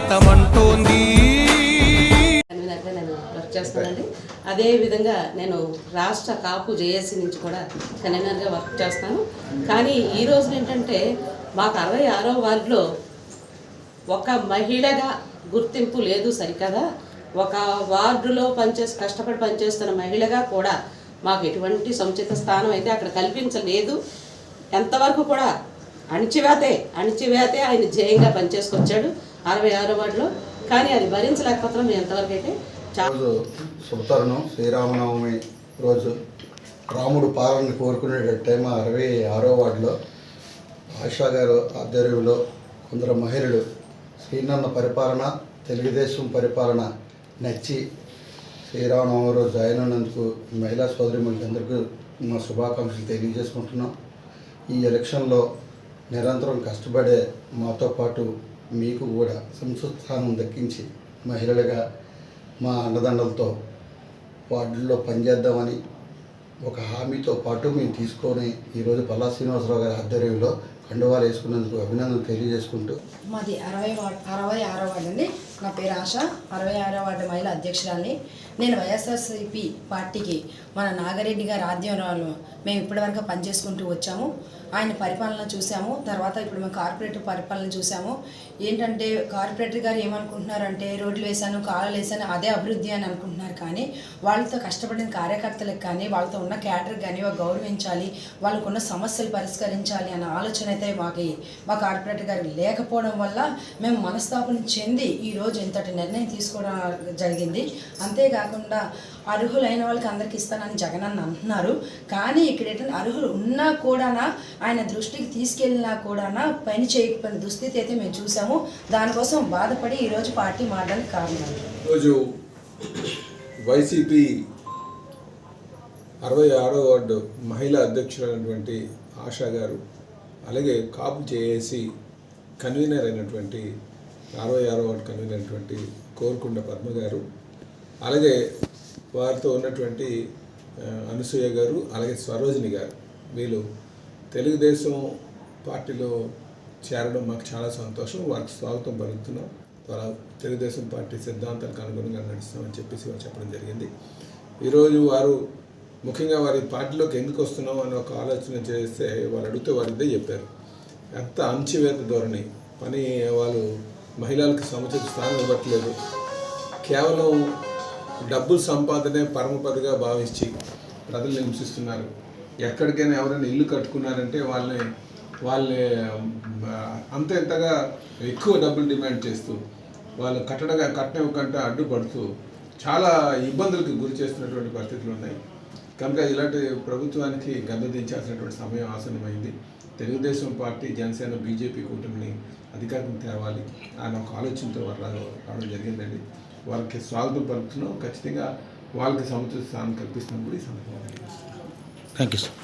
స్వాగతం నేను వర్క్ చేస్తానండి. అదే విధంగా నేను రాష్ట్ర కాపు జేఏసీ నుంచి కూడా కన్వీనర్గా వర్క్ చేస్తాను. కానీ ఈ రోజున ఏంటంటే మాకు అరవై ఆరో వార్డులో ఒక మహిళగా గుర్తింపు లేదు సరికదా. ఒక వార్డులో పనిచేసి కష్టపడి పనిచేస్తున్న మహిళగా కూడా మాకు ఎటువంటి సముచిత స్థానం అయితే అక్కడ కల్పించలేదు. ఎంతవరకు కూడా అణిచివేతే అణిచివేతే ఆయన జయంగా పనిచేసుకొచ్చాడు. అరవై ఆరో వార్డులో. కానీ అది భరించలేకపోతున్నాం మేము ఎంతవరకు అయితే. చాలా రోజు శుభతరుణం శ్రీరామనవమి రోజు రాముడు పాలన కోరుకునే టైం అరవై ఆరో వార్డులో ఆశా గారు ఆధ్వర్యంలో కొందరు మహిళలు శ్రీనన్న పరిపాలన తెలుగుదేశం పరిపాలన నచ్చి శ్రీరామనవమి రోజు జాయిన్ అయినందుకు మహిళా సోదరి అందరికీ మా శుభాకాంక్షలు తెలియజేసుకుంటున్నాం. ఈ ఎలక్షన్లో నిరంతరం కష్టపడే మాతో పాటు మీకు కూడా సంస్థానం దక్కించి మహిళలుగా మా అండదండలతో వార్డుల్లో పనిచేద్దామని ఒక హామీతో పాటు మేము తీసుకొని ఈరోజు పల్లా శ్రీనివాసరావు గారి ఆధ్వర్యంలో కండువాలు వేసుకున్నందుకు అభినందనలు తెలియజేసుకుంటూ మాది అరవై అరవై ఆరో వార్డు అండి. నా పేరు ఆశ. అరవై ఆరో వార్డు మహిళా అధ్యక్షురాల్ని. నేను వైఎస్ఆర్సీపీ పార్టీకి మన నాగరెడ్డి గారి ఆధ్వర్యంలో మేము ఇప్పటివరకు పనిచేసుకుంటూ వచ్చాము. ఆయన పరిపాలన చూసాము తర్వాత ఇప్పుడు మేము కార్పొరేటర్ పరిపాలన చూసాము ఏంటంటే కార్పొరేటర్ గారు ఏమనుకుంటున్నారంటే రోడ్లు వేశాను కాలువలు వేశాను అదే అభివృద్ధి అని అనుకుంటున్నారు కానీ వాళ్ళతో కష్టపడిన కార్యకర్తలకు కానీ వాళ్ళతో ఉన్న క్యాడర్ కానీ వాళ్ళు గౌరవించాలి వాళ్ళకున్న సమస్యలు పరిష్కరించాలి అన్న ఆలోచన అయితే మాకు మా కార్పొరేటర్ గారు లేకపోవడం వల్ల మేము మనస్తాపం చెంది ఈరోజు ఇంతటి నిర్ణయం తీసుకోవడం జరిగింది. అంతేకాకుండా అర్హులైన వాళ్ళకి అందరికి ఇస్తానని జగన్ అన్న అంటున్నారు. కానీ ఇక్కడ ఏంటంటే అర్హులు ఉన్నా కూడానా ఆయన దృష్టికి తీసుకెళ్ళినా కూడానా పని చేయకపోయిన దుస్థితి అయితే మేము చూసాము. దానికోసం బాధపడి ఈరోజు పార్టీ మారడానికి కారణం. ఈరోజు వైసీపీ అరవై ఆరో వార్డు మహిళా అధ్యక్షులైనటువంటి ఆశా గారు అలాగే కాపు చేసి కన్వీనర్ అయినటువంటి అరవై ఆరో వార్డు కన్వీనర్ అయినటువంటి కోరుకుండ పద్మ గారు అలాగే వారితో ఉన్నటువంటి అనసూయ గారు అలాగే స్వరోజిని గారు. వీళ్ళు తెలుగుదేశం పార్టీలో చేరడం మాకు చాలా సంతోషం. వారికి స్వాగతం పలుకుతున్నాం. వాళ్ళ తెలుగుదేశం పార్టీ సిద్ధాంతాలకు అనుగుణంగా నడుస్తామని చెప్పేసి వారు చెప్పడం జరిగింది. ఈరోజు వారు ముఖ్యంగా వారి పార్టీలోకి ఎందుకు వస్తున్నాం అని ఒక ఆలోచన చేస్తే వారు అడిగితే వారిదే చెప్పారు. ఎంత అంచివేత ధోరణి. పని వాళ్ళు మహిళలకు సముచిత స్థానం ఇవ్వట్లేదు. కేవలం డబ్బులు సంపాదనే పరమపదిగా భావించి ప్రజలు హింసిస్తున్నారు. ఎక్కడికైనా ఎవరైనా ఇల్లు కట్టుకున్నారంటే వాళ్ళని వాళ్ళని అంత ఇంతగా ఎక్కువ డబ్బులు డిమాండ్ చేస్తూ వాళ్ళు కట్టడగా కట్టనివ్వకంటే అడ్డుపడుతూ చాలా ఇబ్బందులకు గురి చేస్తున్నటువంటి పరిస్థితులు ఉన్నాయి. కనుక ఇలాంటి ప్రభుత్వానికి గద్దెదించాల్సినటువంటి సమయం ఆసన్నమైంది. తెలుగుదేశం పార్టీ జనసేన బీజేపీ కూటమిని అధికారం తేవాలి అన్న ఒక ఆలోచనతో వారు రావడం జరిగిందండి. వాళ్ళకి స్వాగతం పలుకుతున్నాం. ఖచ్చితంగా వాళ్ళకి సముచిత స్థానం కల్పిస్తున్నాం కూడా ఈ సందర్భంగా థ్యాంక్ యూ సార్